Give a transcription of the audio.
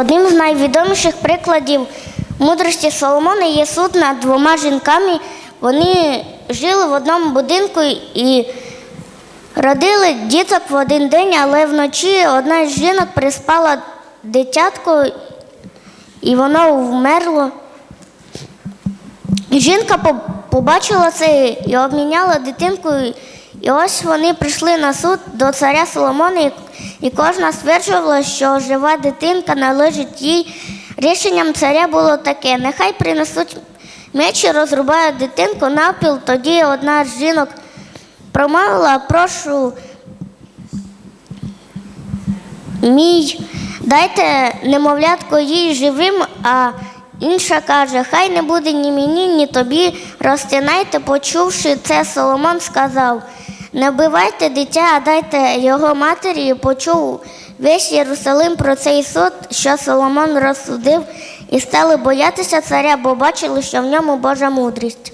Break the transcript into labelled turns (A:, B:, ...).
A: Одним з найвідоміших прикладів мудрості Соломона є суд над двома жінками. Вони жили в одному будинку і родили діток в один день, але вночі одна з жінок приспала дитятко, і воно вмерло. Жінка побачила це і обміняла дитинку. І ось вони прийшли на суд до царя Соломона, і- кожна стверджувала, що жива дитинка належить їй. Рішенням царя було таке: нехай принесуть меч і розрубають дитинку навпіл. Тоді одна з жінок промовила, прошу мій, дайте немовлятко їй живим, а інша каже, хай не буде ні мені, ні тобі. Розтинайте, почувши це, Соломон сказав, не вбивайте дитя, а дайте його матері. Почув весь Єрусалим про цей суд, що Соломон розсудив, і стали боятися царя, бо бачили, що в ньому Божа мудрість.